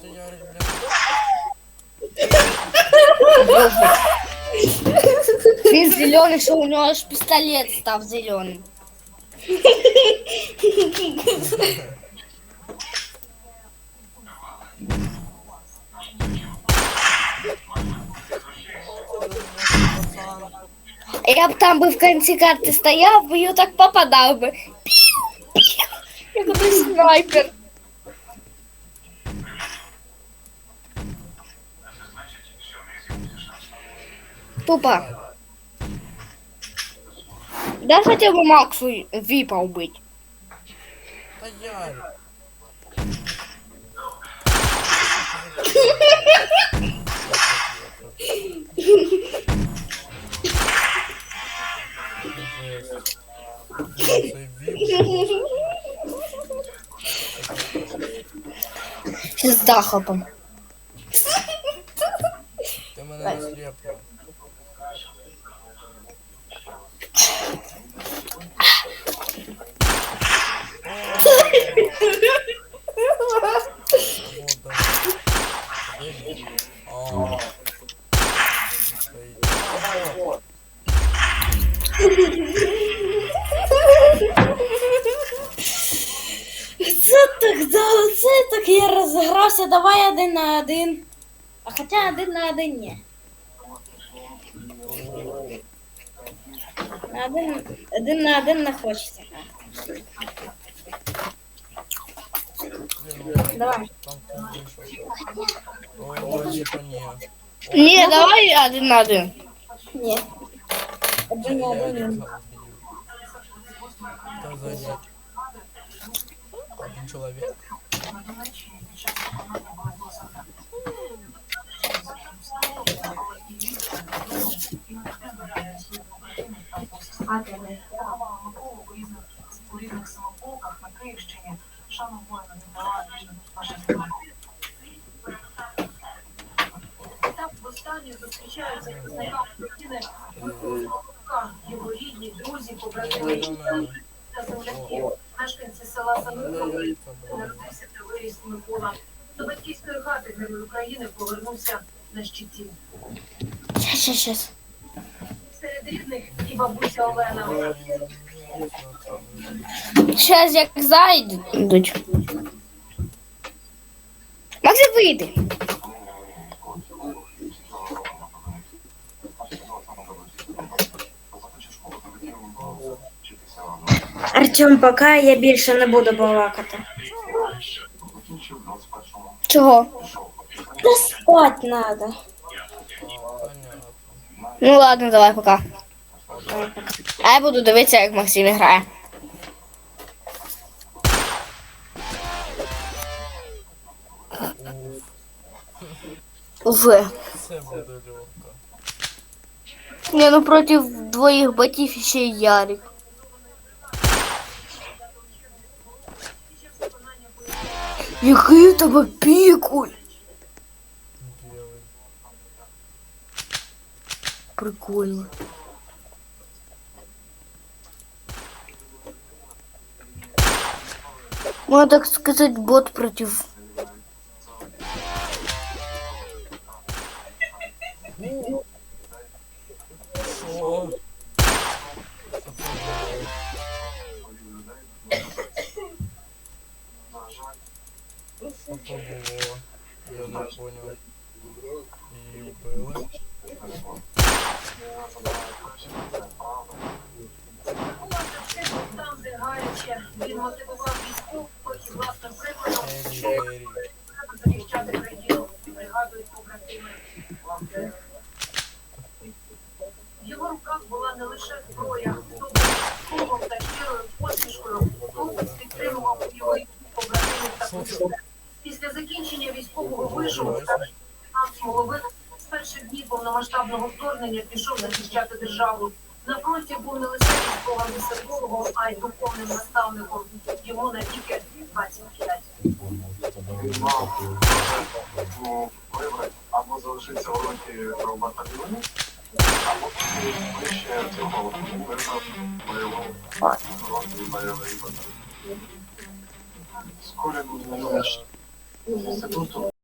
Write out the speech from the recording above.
ти Ярик, блядь. Він зелений, що у нього ж пістолет став зеленим. Пацан. Я б там би в кінці карти стояв, би і так попадав би. Пів, пів, як один снайпер. Тупо. Да хотя бы Максу випал быть. Да. С дахопом. Вот. Це так, це так я розігрався, давай один на один. А хоча один на один ні. Один, один на один не хочеться. Давай. Ой, ні. Ні, давай один на один. Ні. Один на Я один. Там сзади. Один человек. у різних самополках на Київщині Так востаннє зустрічаються з знайомими України його рідні, друзі, побратими та земляки, мешканці села Санкова, народився та виріс Микола. До батьківської хати Герой України повернувся на щиті. Рідних і бабуся Олена. Щас як зайдуть. Максим вийди. Артем, пока я більше не буду балакати. Чого? Та спать надо. Ну ладно, давай пока. А я буду дивитися, як Максим грає. В. це ну проти двоїх ботів ще й Ярик. Який у тебе пікуль? Прикольно. Можно так сказать, бот против... Що? Що це було? Що це було? Я не понял. І вбили. Там, де він мотивував військових і власним прикладом що захищати країну, пригадують побратими. В його руках була не лише зброя, перших днів повномасштабного вторгнення пішов захищати державу. На фронті був не лише військовим висадковим, а й духовним наставником. Йому навіки 25. вибрати або залишитися в роті в батальйоні, або вище цього роті бойовий батальйон. Скоро інституту